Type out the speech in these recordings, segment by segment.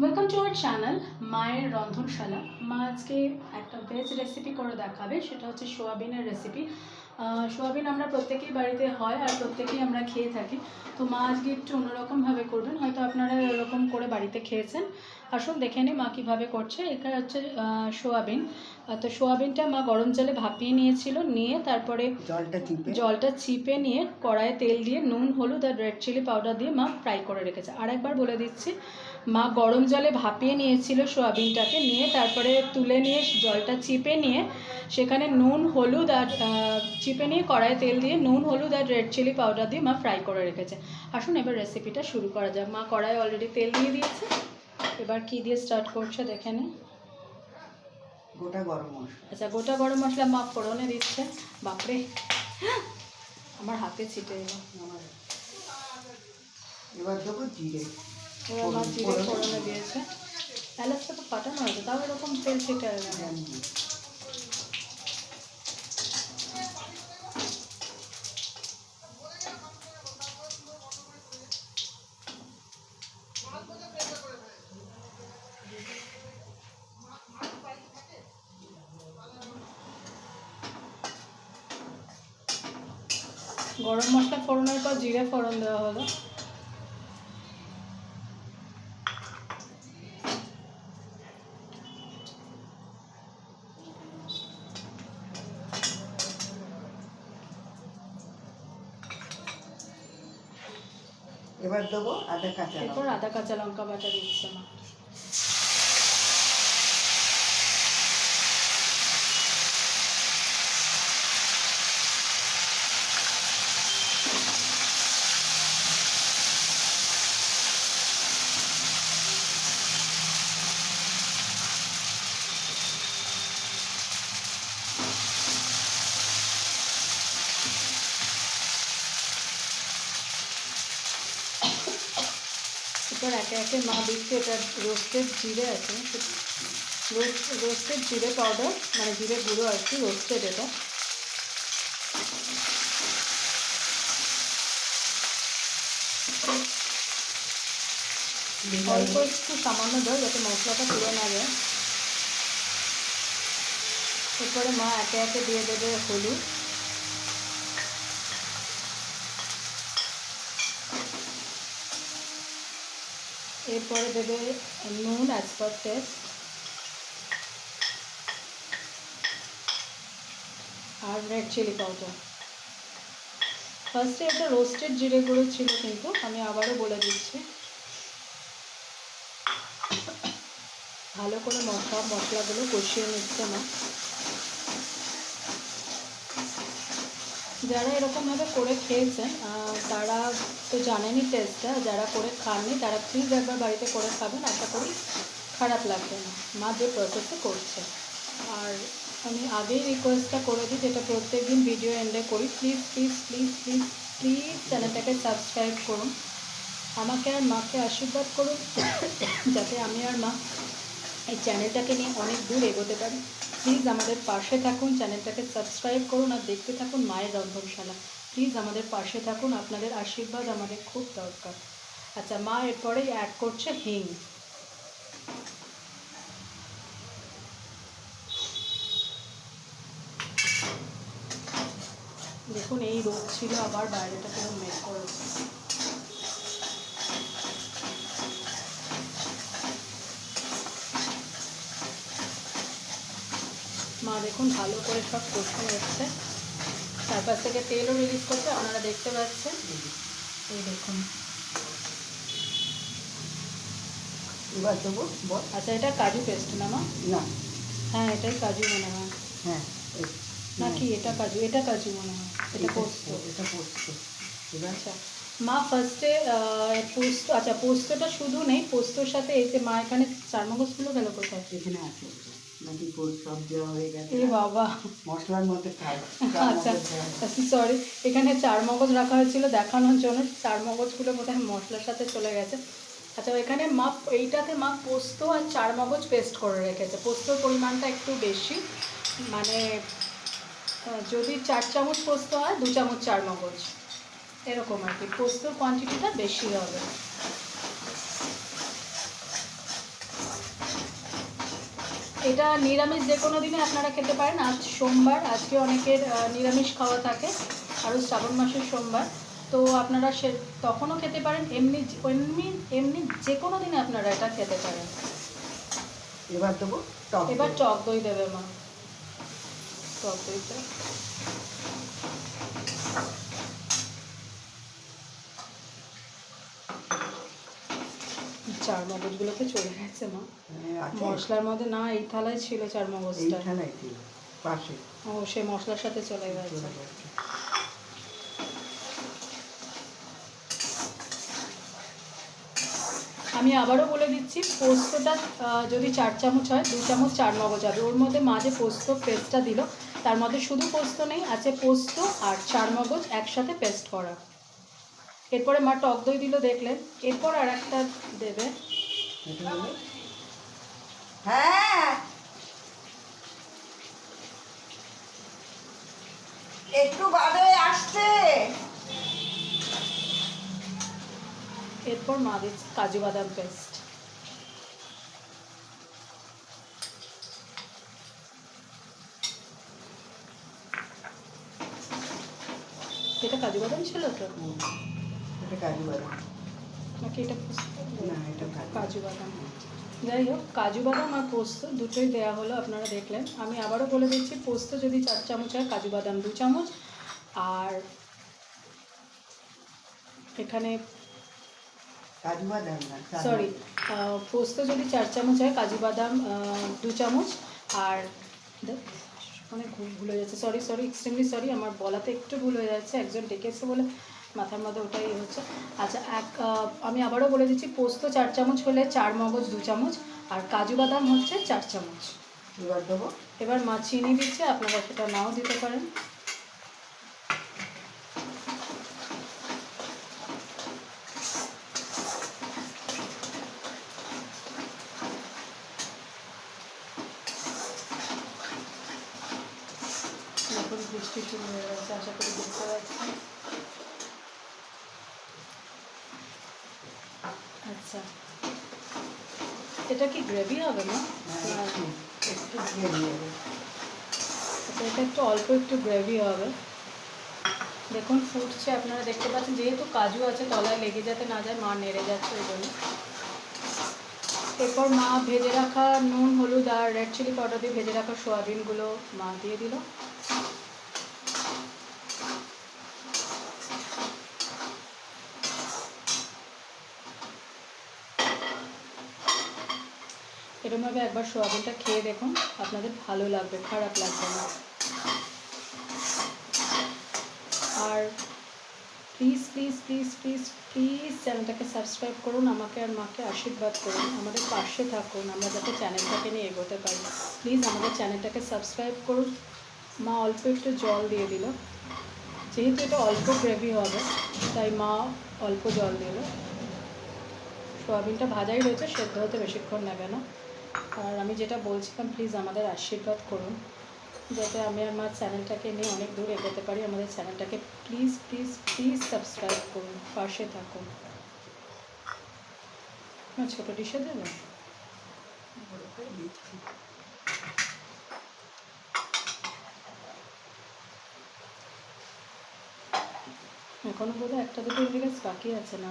Welcome to our channel মায়ের রন্ধনশালা মা আজকে একটা ভেজ রেসিপি করে দেখাবে, সেটা হচ্ছে সোয়াবিনের রেসিপি সোয়াবিন আমরা প্রত্যেকেই বাড়িতে হয় আর প্রত্যেকেই আমরা খেয়ে থাকি। তো মা আজকে একটু অন্যরকমভাবে করবেন হয়তো আপনারা এরকম করে বাড়িতে খেয়েছেন। আসুন দেখে নিই মা কীভাবে করছে। এখানে হচ্ছে সোয়াবিন। তো সোয়াবিনটা মা গরম জলে ভাপিয়ে নিয়েছিল নিয়ে তারপরে জলটা চিপে। জলটা চিপে নিয়ে কড়াইয়ে তেল দিয়ে নুন হলুদ আর রেড চিলি পাউডার দিয়ে মা ফ্রাই করে রেখেছে। আর একবার বলে দিচ্ছি মা গরম জলে ভাপিয়ে নিয়েছিল সোয়াবিনটাকে নিয়ে তারপরে তুলে নিয়ে জলটা চিপে নিয়ে সেখানে নুন হলুদ আর চিপে নিয়ে কড়াইয়ে তেল দিয়ে নুন হলুদ আর রেড চিলি পাউডার দিয়ে মা ফ্রাই করে রেখেছে। আসুন এবার রেসিপিটা শুরু করা যাক। মা কড়াইয়ে অলরেডি তেল দিয়ে দিয়েছে। এবার কি দিয়ে স্টার্ট করছে দেখে নিন গোটা গরম মশলা। আচ্ছা গোটা গরম মশলা মা ফোড়নে দিচ্ছে। বাপরে আমার হাতে ছিটে এলো। এবার দেবো জিরে। মা জিরে ফোড়নে দিয়েছে। এলাচটা তো ফাটানো হয়েছে তাও এরকম তেল ছিটে গেল গরম মশলা ফোড়নের পর জিরে ফোড়ন দেওয়া হলো এবার দেবো আদা কাঁচা এরপর। আদা কাঁচা লঙ্কা বাটা দিচ্ছে মা একে একে মা দিচ্ছে, এটা রোস্টেড জিরে আছে। রোস্টেড জিরে পাউডার মানে জিরে গুঁড়ো আর কি রোস্টেড এটা। অল্প একটু সামান্য দেয় যাতে মশলাটা পুড়ে না যায়। এরপরে মা একে একে দিয়ে দেবে হলুদ। এরপরে দেবে নুন অ্যাজ পার টেস্ট আর রেড চিলি পাউডার ফার্স্টে এটা রোস্টেড জিরে গুঁড়ো ছিল কিন্তু, আমি আবারও বলে দিচ্ছি। ভালো করে মশলা, মশলাগুলো কষিয়ে নিচ্ছে না। যারা এরকমভাবে করে খেয়েছেন তারা তো জানেনই টেস্টটা, যারা করে খাননি তারা প্লিজ একবার বাড়িতে করে খাবেন, আশা করি খারাপ লাগবে না। মা যে প্রসেসে করছে। আর আমি আগেই রিকোয়েস্টটা করে দিই, যেটা প্রত্যেক দিন ভিডিও এন্ডে করি please please please please please চ্যানেলটাকে সাবস্ক্রাইব করুন। আমাকে আর মাকে আশীর্বাদ করুন, যাতে আমি আর মা এই চ্যানেলটাকে নিয়ে অনেক দূর এগোতে পারি। প্লিজ আমাদের পাশে থাকুন, চ্যানেলটাকে সাবস্ক্রাইব করুন আর দেখতে থাকুন মায়ের রন্ধনশালা। প্লিজ আমাদের পাশে থাকুন, আপনাদের আশীর্বাদ আমাদের খুব দরকার। আচ্ছা মা এরপরে অ্যাড করছে হিং। দেখুন, এই রোগ ছিল, আবার বাইরেটা কেউ মেক করেছে। দেখুন ভালো করে সব কষে নিচ্ছে। চারপাশ থেকে তেলও রিলিজ করছে আপনারা দেখতে পাচ্ছেন। এই দেখুন। এবার দেবো আচ্ছা এটা কাজু পেস্ট না মা? না। হ্যাঁ এটাই কাজু মনে হয়। হ্যাঁ নাকি এটা কাজু এটা কাজু মনে হয়। এটা পোস্ত। এটা পোস্ত। আচ্ছা। মা ফার্স্টে পোস্ত আচ্ছা পোস্তটা শুধু নেই পোস্তর সাথে এই যে মা এখানে চার মগজগুলো গেল কোথায়? এখানে আছে। নাকি সব দেওয়া হয়ে গেছে? এ বাবা। মশলার মধ্যে খাই আচ্ছা সরি এখানে চার মগজ রাখা হয়েছিল দেখানোর জন্য। চার মগজগুলো বোধহয় মশলার সাথে চলে গেছে। আচ্ছা এখানে মা এইটাতে মা পোস্ত আর চার মগজ পেস্ট করে রেখেছে। পোস্তর পরিমাণটা একটু বেশি। মানে যদি চার চামচ পোস্ত হয় দু চামচ চার মগজ। এরকম আর কি। পোস্তর কোয়ান্টিটিটা বেশি হবে। এটা নিরামিষ যে কোনো দিনে আপনারা খেতে পারেন। আজ সোমবার আজকে অনেকের নিরামিষ খাওয়া থাকে আরও শ্রাবণ মাসের সোমবার। তো আপনারা সে তখনও খেতে পারেন এমনি এমনি এমনি যে কোনো দিনে আপনারা এটা খেতে পারেন। এবার দেবো টক এবার। টক দই দেবে মা। টক দইটা। চার মগজগুলোকে চলে গেছে মা। হ্যাঁ, মশলার মধ্যে না এই থালায় ছিল চার মগজটা। পাশে। ও সেই মশলার সাথে চলে গেছে। আমি আবারও বলে দিচ্ছি পোস্তটা যদি চার চামচ হয় দু চামচ চার মগজ হবে। ওর মধ্যে মা যে পোস্ত পেস্টটা দিল তার মধ্যে শুধু পোস্ত নেই আছে পোস্ত আর চার মগজ একসাথে পেস্ট করা। এরপরে মা টক দই দিল দেখলেন। এরপর আর একটা দেবে। হ্যাঁ। একটু বাদে আসছে। এরপর মা দিচ্ছে কাজু বাদাম পেস্ট এটা কাজু বাদাম ছিল তো? এটা কাজু বাদাম। নাকি এটা পোস্ত? না এটা কাজু। বাদাম। যাই হোক কাজু বাদাম আর পোস্ত দুটোই দেওয়া হলো আপনারা দেখলেন। আমি আবারও বলে দিচ্ছি পোস্ত যদি চার চামচ হয় কাজু বাদাম দু চামচ। আর এখানে কাজু বাদাম সরি পোস্ত যদি চার চামচ হয় কাজু বাদাম দু চামচ। আর অনেক ভুল ভুল হয়ে যাচ্ছে। সরি সরি এক্সট্রিমলি সরি আমার বলাতে একটু ভুল হয়ে যাচ্ছে। একজন ডেকেছে বলে মাথার মধ্যে ওটাই হচ্ছে। আচ্ছা এক আমি আবারও বলে দিচ্ছি পোস্ত চার চামচ হলে চার মগজ দু চামচ আর কাজু বাদাম হচ্ছে চার চামচ। এবার দেবো। এবার মা চিনি দিচ্ছে আপনারা সেটা নাও দিতে পারেন এখন বৃষ্টি শুরু হয়ে গেছে আশা করি দেখতে পাচ্ছি আচ্ছা। এটা কি গ্রেভি হবে না হ্যাঁ, একটু দিয়ে দিয়ে আচ্ছা, এটা একটু অল্প একটু গ্রেভি হবে। দেখুন ফুটছে আপনারা দেখতে পাচ্ছেন যেহেতু কাজু আছে তলায় লেগে যাতে না যায় মা নেড়ে যাচ্ছে ওই জন্য। এরপর মা ভেজে রাখা নুন হলুদ আর রেড চিলি পাউডার দিয়ে ভেজে রাখা সোয়াবিনগুলো মা দিয়ে দিল। এরকমভাবে একবার সোয়াবিনটা খেয়ে দেখুন, আপনাদের ভালো লাগবে, খারাপ লাগবে না। আর please please please please please চ্যানেলটাকে সাবস্ক্রাইব করুন, আমাকে আর মাকে আশীর্বাদ করুন, আমাদের পাশে থাকুন, আমরা যাতে চ্যানেলটাকে নিয়ে এগোতে পারি। প্লিজ আমাদের চ্যানেলটাকে সাবস্ক্রাইব করুন। মা অল্প একটু জল দিয়ে দিল। যেহেতু এটা অল্প গ্রেভি হবে, তাই মা অল্প জল দিল। সোয়াবিনটা ভাজাই রয়েছে, সেদ্ধ হতে বেশিক্ষণ নেবে না। আর আমি যেটা বলছিলাম প্লিজ আমাদের আশীর্বাদ করুন। যাতে আমি আমার চ্যানেলটাকে নিয়ে অনেক দূর এগোতে পারি আমাদের চ্যানেলটাকে প্লিজ প্লিজ প্লিজ সাবস্ক্রাইব করুন পাশে থাকুন। না ছোটো ডিশে দেবেন। এখনও বোধহয় একটা দুটো ইন্ডিকেটস বাকি আছে না?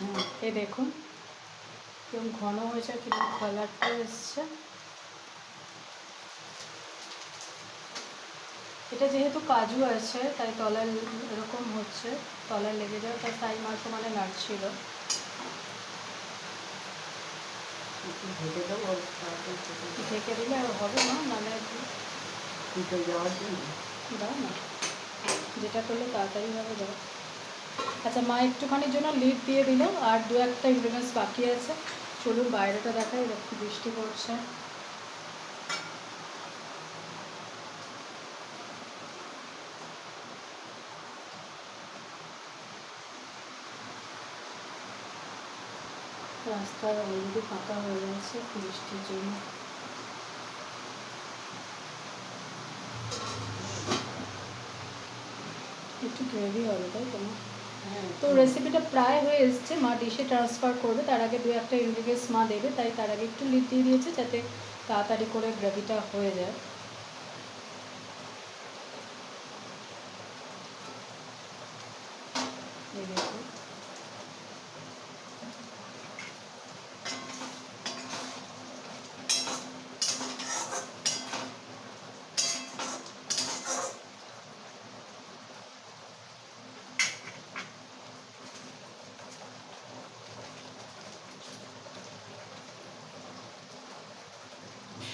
হুম, এই দেখুন। কীরকম ঘন হয়েছে কীরকম কালারটা এসছে? এটা যেহেতু কাজু আছে তাই তলায় এরকম হচ্ছে তলায় লেগে যাওয়া তাই তাই মার মানে নাড়ছিল। ঢেকে দিলে আর হবে না মানে জন্য? দাও না। যেটা করলে তাড়াতাড়ি হবে দাও। আচ্ছা মা একটুখানির জন্য লিড দিয়ে দিল, আর দু একটা ইনগ্রিডিয়েন্টস বাকি আছে। চলুন বাইরেটা দেখাই একটু বৃষ্টি পড়ছে। রাস্তা অলরেডি ফাঁকা হয়ে গেছে বৃষ্টির জন্য। একটু গ্রেভি হবে, তাই তো না? হ্যাঁ তো রেসিপিটা প্রায় হয়ে এসছে। মা ডিশে ট্রান্সফার করবে। তার আগে দু একটা ইনগ্রিডিয়েন্টস মা দেবে। তাই তার আগে একটু লিড দিয়ে দিয়েছে যাতে তাড়াতাড়ি করে গ্রেভিটা হয়ে যায়। এই দেখুন।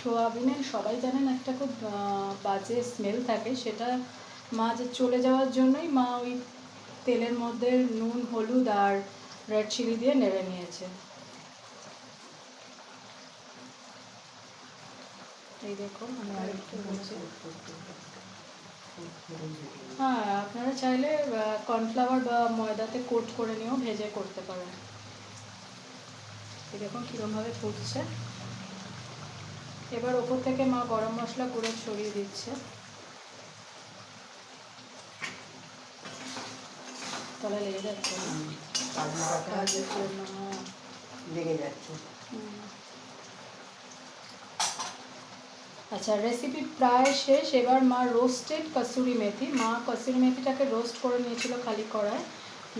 সোয়াবিনের সবাই জানেন একটা খুব বাজে স্মেল থাকে। সেটা মা যে চলে যাওয়ার জন্যই মা ওই তেলের মধ্যে নুন, হলুদ আর রেড চিলি দিয়ে নেড়ে নিয়েছে। এই দেখুন, আমি আরেকটু বলছি। হ্যাঁ আপনারা চাইলে কর্নফ্লাওয়ার বা ময়দাতে কোট করে নিয়েও ভেজে করতে পারেন। এই দেখুন কীরকমভাবে ফুটছে। এবার ওপর থেকে মা গরম মশলা গুঁড়ো ছড়িয়ে দিচ্ছে। তলা লেগে যাচ্ছে। লেগে যাচ্ছে। আচ্ছা রেসিপি প্রায় শেষ। এবার মা রোস্টেড কসুরি মেথি। মা কসুরি মেথিটাকে রোস্ট করে নিয়েছিল খালি কড়ায়।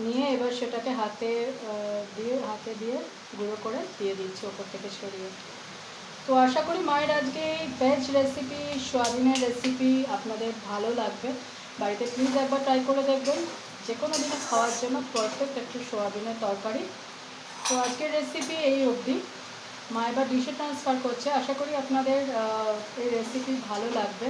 নিয়ে এবার সেটাকে হাতে দিয়ে হাতে দিয়ে গুঁড়ো করে দিয়ে দিচ্ছে ওপর থেকে ছড়িয়ে। তো আশা করি মায়ের আজকে এই ভেজ রেসিপি সোয়াবিনের রেসিপি আপনাদের ভালো লাগবে। বাড়িতে প্লিজ একবার ট্রাই করে দেখবেন। যে কোনো দিনে খাওয়ার জন্য পারফেক্ট একটু সোয়াবিনের তরকারি। তো আজকের রেসিপি এই অবধি। মা এবার ডিশে ট্রান্সফার করছে। আশা করি আপনাদের এই রেসিপি ভালো লাগবে।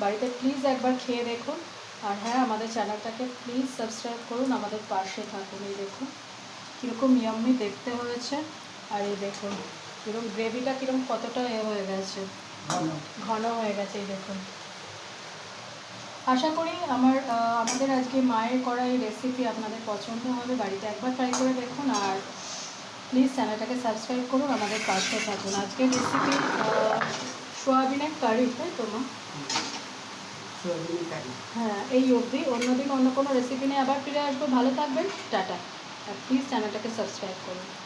বাড়িতে প্লিজ একবার খেয়ে দেখুন। আর হ্যাঁ আমাদের চ্যানেলটাকে প্লিজ সাবস্ক্রাইব করুন। আমাদের পাশে থাকুন। এই দেখুন, কীরকম ইয়াম্মি দেখতে হয়েছে। আর এই দেখুন এরকম গ্রেভিটা কীরকম কতটা এ হয়ে গেছে? ঘন। হয়ে গেছে এই দেখুন। আশা করি আমার আমাদের আজকে মায়ের করা এই রেসিপি আপনাদের পছন্দ হবে। বাড়িতে একবার ট্রাই করে দেখুন আর প্লিজ চ্যানেলটাকে সাবস্ক্রাইব করুন আমাদের পাশে থাকুন। আজকের রেসিপি সোয়াবিনের কারি তাই তো মা? হ্যাঁ এই অবধি। অন্যদিন অন্য কোনো রেসিপি নিয়ে আবার ফিরে আসব। ভালো থাকবেন। টাটা। আর প্লিজ চ্যানেলটাকে সাবস্ক্রাইব করুন।